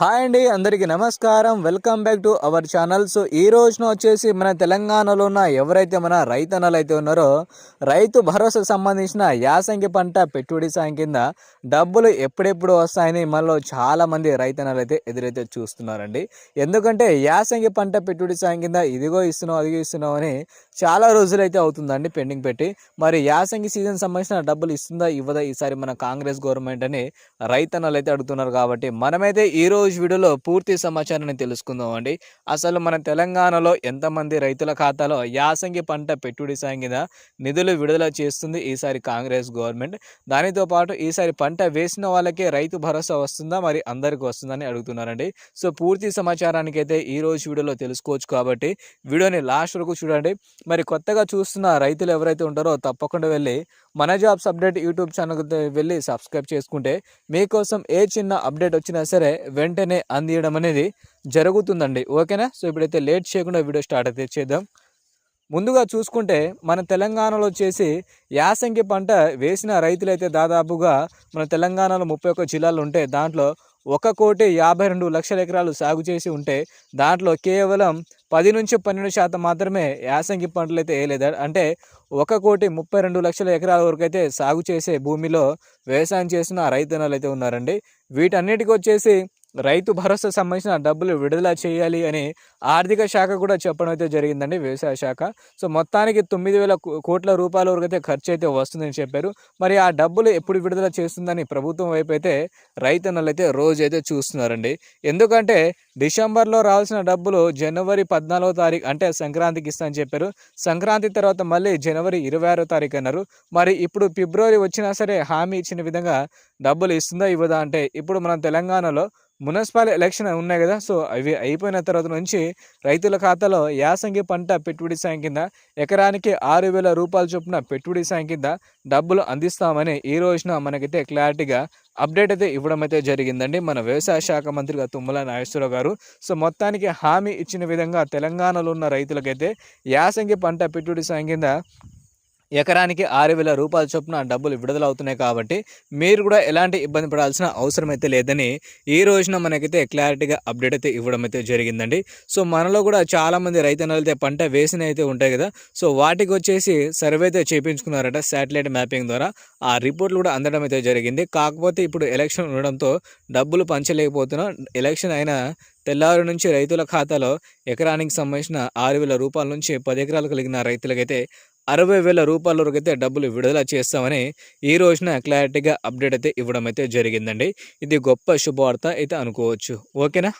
Hi అండి అందరికీ నమస్కారం. Welcome back to our channel. So ఈ రోజున వచ్చేసి మన తెలంగాణలో ఉన్న ఎవరైతే మన రైతన్నలు అయితే ఉన్నారో రైతు భరోసా సంబంధించిన యాసంగి పంట పెట్టుబడి సాయం కింద డబ్బులు ఎప్పుడెప్పుడు వస్తాయని మనలో చాలామంది రైతన్నలు అయితే ఎదురైతే చూస్తున్నారండి. ఎందుకంటే యాసంగి పంట పెట్టుబడి సాయం కింద ఇదిగో ఇస్తున్నాం అదిగో ఇస్తున్నాం అని చాలా రోజులైతే అవుతుందండి పెండింగ్ పెట్టి. మరి యాసంగి సీజన్ సంబంధించిన డబ్బులు ఇస్తుందా ఇవ్వదా? ఈసారి మన కాంగ్రెస్ గవర్నమెంట్ అని రైతన్నలు అయితే అడుగుతున్నారు కాబట్టి మనమైతే ఈ ఈరోజు వీడియోలో పూర్తి సమాచారాన్ని తెలుసుకుందాం అండి అసలు మన తెలంగాణలో ఎంతమంది రైతుల ఖాతాలో యాసంగి పంట పెట్టుబడి సాయం కింద నిధులు విడుదల చేస్తుంది ఈసారి కాంగ్రెస్ గవర్నమెంట్? దానితో పాటు ఈసారి పంట వేసిన వాళ్ళకే రైతు భరోసా వస్తుందా? మరి అందరికి వస్తుందని అడుగుతున్నారండి. సో పూర్తి సమాచారానికి అయితే ఈ రోజు వీడియోలో తెలుసుకోవచ్చు కాబట్టి వీడియోని లాస్ట్ వరకు చూడండి. మరి కొత్తగా చూస్తున్న రైతులు ఎవరైతే ఉంటారో తప్పకుండా వెళ్ళి మన జాబ్స్ అప్డేట్ యూట్యూబ్ ఛానల్కి వెళ్ళి సబ్స్క్రైబ్ చేసుకుంటే మీకోసం ఏ చిన్న అప్డేట్ వచ్చినా సరే వెంటనే అందియడం అనేది జరుగుతుందండి. ఓకేనా? సో ఇప్పుడైతే లేట్ చేయకుండా వీడియో స్టార్ట్ అయితే చేద్దాం. ముందుగా చూసుకుంటే మన తెలంగాణలో వచ్చేసి యాసంగి పంట వేసిన రైతులైతే దాదాపుగా మన తెలంగాణలో ముప్పై ఒక్క జిల్లాలు ఉంటే దాంట్లో ఒక కోటి యాభై రెండు లక్షల ఎకరాలు సాగు చేసి ఉంటే దాంట్లో కేవలం పది నుంచి పన్నెండు శాతం మాత్రమే యాసంగి పంటలు అయితే వేయలేదు? అంటే ఒక కోటి ముప్పై రెండు లక్షల ఎకరాల వరకు అయితే సాగు చేసే భూమిలో వ్యవసాయం చేసిన రైతన్నలు అయితే ఉన్నారండి. వీటన్నిటికీ వచ్చేసి రైతు భరోసా సంబంధించిన డబ్బులు విడుదల చేయాలి అని ఆర్థిక శాఖ కూడా చెప్పడం అయితే జరిగిందండి వ్యవసాయ శాఖ. సో మొత్తానికి తొమ్మిది వేల కోట్ల రూపాయల వరకు అయితే ఖర్చు అయితే వస్తుందని చెప్పారు. మరి ఆ డబ్బులు ఎప్పుడు విడుదల చేస్తుందని ప్రభుత్వం వైపు అయితే రైతన్నలు అయితే రోజు అయితే చూస్తున్నారండి. ఎందుకంటే డిసెంబర్లో రావాల్సిన డబ్బులు జనవరి పద్నాలుగో తారీఖు అంటే సంక్రాంతికి ఇస్తామని చెప్పారు. సంక్రాంతి తర్వాత మళ్ళీ జనవరి ఇరవై ఆరో తారీఖు అన్నారు. మరి ఇప్పుడు ఫిబ్రవరి వచ్చినా సరే హామీ ఇచ్చిన విధంగా డబ్బులు ఇస్తుందా ఇవ్వదా అంటే ఇప్పుడు మన తెలంగాణలో మున్సిపల్ ఎలక్షన్ ఉన్నాయి కదా సో అవి అయిపోయిన తర్వాత నుంచి రైతుల ఖాతాలో యాసంగి పంట పెట్టుబడి సాయం కింద ఎకరానికి ఆరు వేల రూపాయల చొప్పున పెట్టుబడి సాయం కింద డబ్బులు అందిస్తామని ఈ రోజున మనకైతే క్లారిటీగా అప్డేట్ అయితే ఇవ్వడం అయితే జరిగిందండి. మన వ్యవసాయ శాఖ మంత్రిగా తుమ్మల నాగేశ్వరరావు గారు. సో మొత్తానికి హామీ ఇచ్చిన విధంగా తెలంగాణలో ఉన్న రైతులకైతే యాసంగి పంట పెట్టుబడి సాయం కింద ఎకరానికి ఆరు వేల రూపాయల చొప్పున డబ్బులు విడుదల అవుతున్నాయి కాబట్టి మీరు కూడా ఎలాంటి ఇబ్బంది పడాల్సిన అవసరం అయితే లేదని ఈ రోజున మనకైతే క్లారిటీగా అప్డేట్ అయితే ఇవ్వడం అయితే జరిగిందండి. సో మనలో కూడా చాలామంది రైతన్నలు అయితే పంట వేసిన అయితే ఉంటాయి కదా. సో వాటికి వచ్చేసి సర్వే అయితే చేయించుకున్నారట శాటిలైట్ మ్యాపింగ్ ద్వారా. ఆ రిపోర్ట్లు కూడా అందడం అయితే జరిగింది. కాకపోతే ఇప్పుడు ఎలక్షన్ ఉండడంతో డబ్బులు పంచలేకపోతున్నాం ఎలక్షన్ అయిన తెల్లారు నుంచి రైతుల ఖాతాలో ఎకరానికి సంబంధించిన ఆరు వేల రూపాయల నుంచి పది ఎకరాలు కలిగిన రైతులకైతే అరవై వేల రూపాయల వరకు అయితే డబ్బులు విడుదల చేస్తామని ఈ రోజున క్లారిటీగా అప్డేట్ అయితే ఇవ్వడం అయితే జరిగిందండి. ఇది గొప్ప శుభవార్త అయితే అనుకోవచ్చు. ఓకేనా?